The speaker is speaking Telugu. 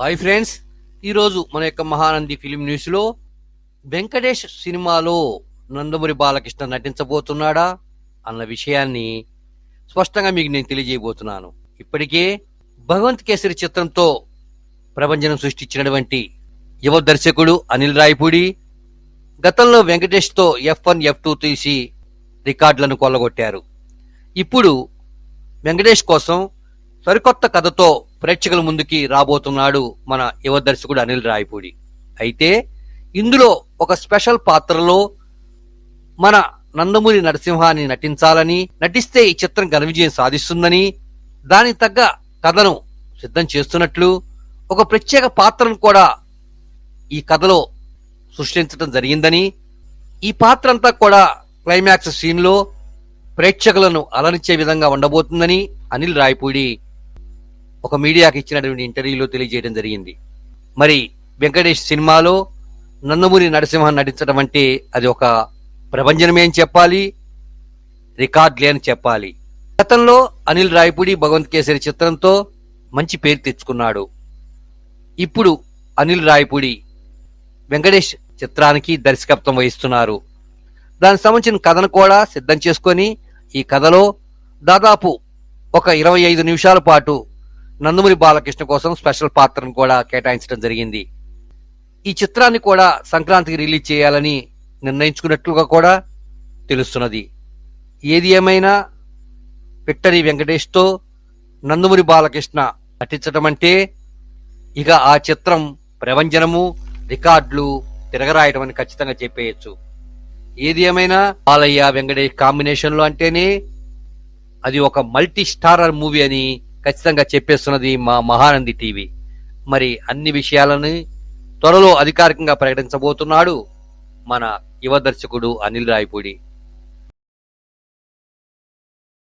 హాయ్ ఫ్రెండ్స్ ఈరోజు మన యొక్క మహానంది ఫిలిం న్యూస్లో వెంకటేష్ సినిమాలో నందమూరి బాలకృష్ణ నటించబోతున్నాడా అన్న విషయాన్ని స్పష్టంగా మీకు నేను తెలియజేయబోతున్నాను. ఇప్పటికే భగవంత్ కేసరి చిత్రంతో ప్రభంజనం సృష్టించినటువంటి యువ దర్శకుడు అనిల్ రాయపూడి గతంలో వెంకటేష్తో ఎఫ్ వన్ ఎఫ్ టూ తీసి రికార్డులను కొల్లగొట్టారు. ఇప్పుడు వెంకటేష్ కోసం సరికొత్త కథతో ప్రేక్షకుల ముందుకి రాబోతున్నాడు మన యువ దర్శకుడు అనిల్ రాయపూడి. అయితే ఇందులో ఒక స్పెషల్ పాత్రలో మన నందమూరి నరసింహాన్ని నటించాలని నటిస్తే ఈ చిత్రం ఘన విజయం సాధిస్తుందని దానికి తగ్గ కథను సిద్ధం చేస్తున్నట్లు ఒక ప్రత్యేక పాత్రను కూడా ఈ కథలో సృష్టించడం జరిగిందని ఈ పాత్ర అంతా కూడా క్లైమాక్స్ సీన్లో ప్రేక్షకులను అలరించే విధంగా ఉండబోతుందని అనిల్ రాయపూడి ఒక మీడియాకి ఇచ్చినటువంటి ఇంటర్వ్యూలో తెలియజేయడం జరిగింది. మరి వెంకటేష్ సినిమాలో నందమూరి నరసింహన్ నటించడం అంటే అది ఒక ప్రపంచమే అని చెప్పాలి రికార్డులే అని చెప్పాలి. గతంలో అనిల్ రాయపూడి భగవంత్ కేసరి చిత్రంతో మంచి పేరు తెచ్చుకున్నాడు. ఇప్పుడు అనిల్ రాయపూడి వెంకటేష్ చిత్రానికి దర్శకత్వం వహిస్తున్నారు. దానికి సంబంధించిన కథను కూడా సిద్ధం చేసుకొని ఈ కథలో దాదాపు ఒక ఇరవై ఐదు నిమిషాల పాటు నందమూరి బాలకృష్ణ కోసం స్పెషల్ పాత్రను కూడా కేటాయించడం జరిగింది. ఈ చిత్రాన్ని కూడా సంక్రాంతికి రిలీజ్ చేయాలని నిర్ణయించుకున్నట్లుగా కూడా తెలుస్తున్నది. ఏది ఏమైనా విక్టరీ వెంకటేష్తో నందమూరి బాలకృష్ణ నటించడం అంటే ఇక ఆ చిత్రం ప్రవంజనము రికార్డులు తిరగరాయడం అని ఖచ్చితంగా చెప్పేయచ్చు. ఏది ఏమైనా బాలయ్య వెంకటేష్ కాంబినేషన్లో అంటేనే అది ఒక మల్టీ స్టారర్ మూవీ అని ఖచ్చితంగా చెప్పేస్తున్నది మా మహానంది టీవీ. మరి అన్ని విషయాలని త్వరలో అధికారికంగా ప్రకటించబోతున్నాడు మన యువ దర్శకుడు అనిల్ రాయపూడి.